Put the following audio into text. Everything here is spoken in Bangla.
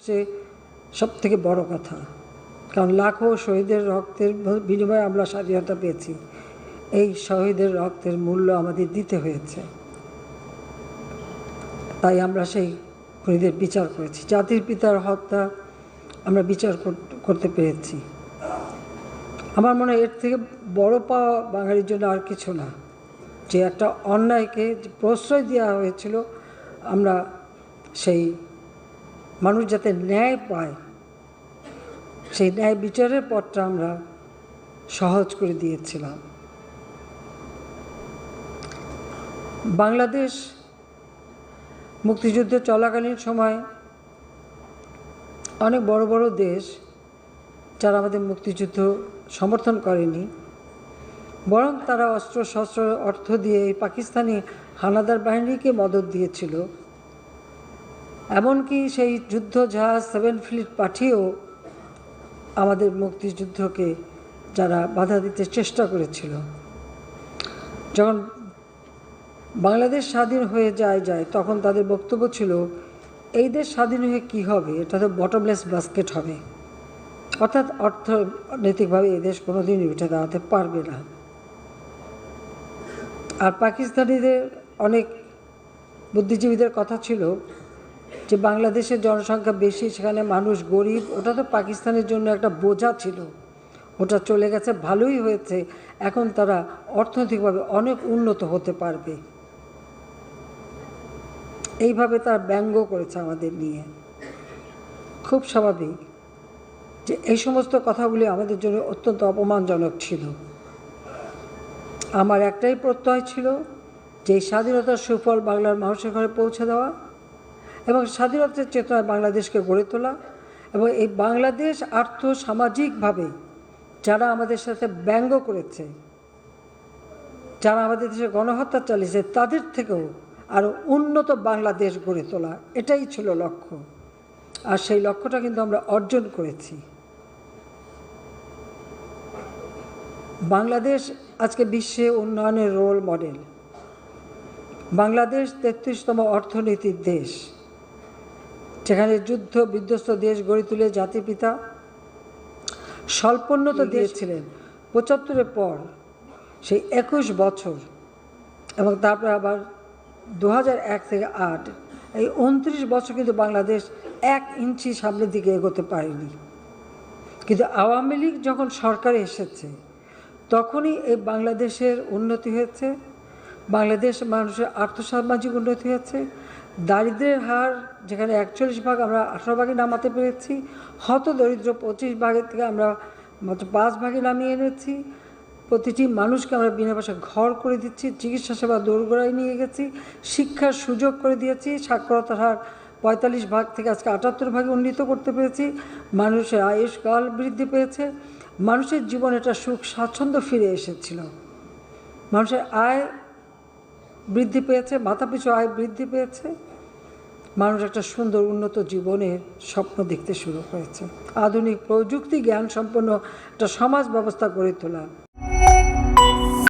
হচ্ছে সব থেকে বড় কথা। কারণ লাখো শহীদের রক্তের বিনিময়ে আমরা স্বাধীনতা পেয়েছি। এই শহীদের রক্তের মূল্য আমাদের দিতে হয়েছে। তাই আমরা সেই খুনিদের বিচার করেছি। জাতির পিতার হত্যা আমরা বিচার করতে পেরেছি। আমার মনে হয় এর থেকে বড় পাওয়া বাঙালির জন্য আর কিছু না। যে একটা অন্যায়কে প্রশ্রয় দেওয়া হয়েছিল, আমরা সেই মানুষ যাতে ন্যায় পায়, সেই ন্যায় বিচারের পথটা আমরা সহজ করে দিয়েছিলাম। বাংলাদেশ মুক্তিযুদ্ধ চলাকালীন সময় অনেক বড় বড় দেশ যারা আমাদের মুক্তিযুদ্ধ সমর্থন করেনি, বরং তারা অস্ত্র শস্ত্র অর্থ দিয়ে এই পাকিস্তানি হানাদার বাহিনীকে মদত দিয়েছিল। এমনকি সেই যুদ্ধ জাহাজ সেভেন ফ্লিট পাঠিয়েও আমাদের মুক্তিযুদ্ধকে যারা বাধা দিতে চেষ্টা করেছিল। যখন বাংলাদেশ স্বাধীন হয়ে যায় যায়, তখন তাদের বক্তব্য ছিল, এই দেশ স্বাধীন হয়ে কী হবে? এটা তো বটমলেস বাস্কেট হবে। অর্থাৎ অর্থনৈতিকভাবে এই দেশ কোনোদিনই উঠে দাঁড়াতে পারবে না। আর পাকিস্তানিদের অনেক বুদ্ধিজীবীদের কথা ছিল যে বাংলাদেশের জনসংখ্যা বেশি, সেখানে মানুষ গরিব, ওটা তো পাকিস্তানের জন্য একটা বোঝা ছিল। ওটা চলে গেছে, ভালোই হয়েছে। এখন তারা অর্থনৈতিকভাবে অনেক উন্নত হতে পারবে। এইভাবে তারা ব্যঙ্গ করেছে আমাদের নিয়ে। খুব স্বাভাবিক যে এই সমস্ত কথাগুলি আমাদের জন্য অত্যন্ত অপমানজনক ছিল। আমার একটাই প্রত্যয় ছিল যে স্বাধীনতার সুফল বাংলার মানুষের ঘরে পৌঁছে দেওয়া। এবং স্বাধীনতার চেতনায় বাংলাদেশকে গড়ে তোলা এবং এই বাংলাদেশ আর্থ সামাজিকভাবে যারা আমাদের সাথে ব্যঙ্গ করেছে, যারা আমাদের দেশে গণহত্যা চালিয়েছে, তাদের থেকেও আরও উন্নত বাংলাদেশ গড়ে তোলা, এটাই ছিল লক্ষ্য। আর সেই লক্ষ্যটা কিন্তু আমরা অর্জন করেছি। বাংলাদেশ আজকে বিশ্বে উন্নয়নের রোল মডেল বাংলাদেশ তেত্রিশতম অর্থনীতির দেশ। যেখানে যুদ্ধ বিধ্বস্ত দেশ গড়ে তুলে জাতিপিতা স্বল্পোন্নত দেশ ছিলেন পঁচাত্তরের পর সেই একুশ বছর এবং তারপরে আবার দু এক থেকে আট এই উনত্রিশ বছর কিন্তু বাংলাদেশ এক ইঞ্চি সামনের দিকে এগোতে পারেনি। কিন্তু আওয়ামী লীগ যখন সরকারে এসেছে তখনই এই বাংলাদেশের উন্নতি হয়েছে বাংলাদেশ মানুষের আর্থসামাজিক উন্নতি হয়েছে দারিদ্রের হার, যেখানে একচল্লিশ ভাগ আমরা আঠারো ভাগে নামাতে পেরেছি, হত দরিদ্র পঁচিশ ভাগের থেকে আমরা মাত্র পাঁচ ভাগে নামিয়ে এনেছি। প্রতিটি মানুষকে আমরা বিনা পয়সা ঘর করে দিচ্ছি, চিকিৎসা সেবা দোরগোড়ায় নিয়ে গেছি, শিক্ষার সুযোগ করে দিয়েছি, সাক্ষরতার হার পঁয়তাল্লিশ ভাগ থেকে আজকে আটাত্তর ভাগে উন্নীত করতে পেরেছি। মানুষের আয়ুষ্কাল বৃদ্ধি পেয়েছে, মানুষের জীবনে একটা সুখ স্বাচ্ছন্দ্য ফিরে এসেছিল। মানুষের আয় বৃদ্ধি পেয়েছে মাথাপিছু আয় বৃদ্ধি পেয়েছে। মানুষ একটা সুন্দর, উন্নত জীবনের স্বপ্ন দেখতে শুরু করেছে। আধুনিক প্রযুক্তি জ্ঞান সম্পন্ন একটা সমাজ ব্যবস্থা গড়ে তোলা।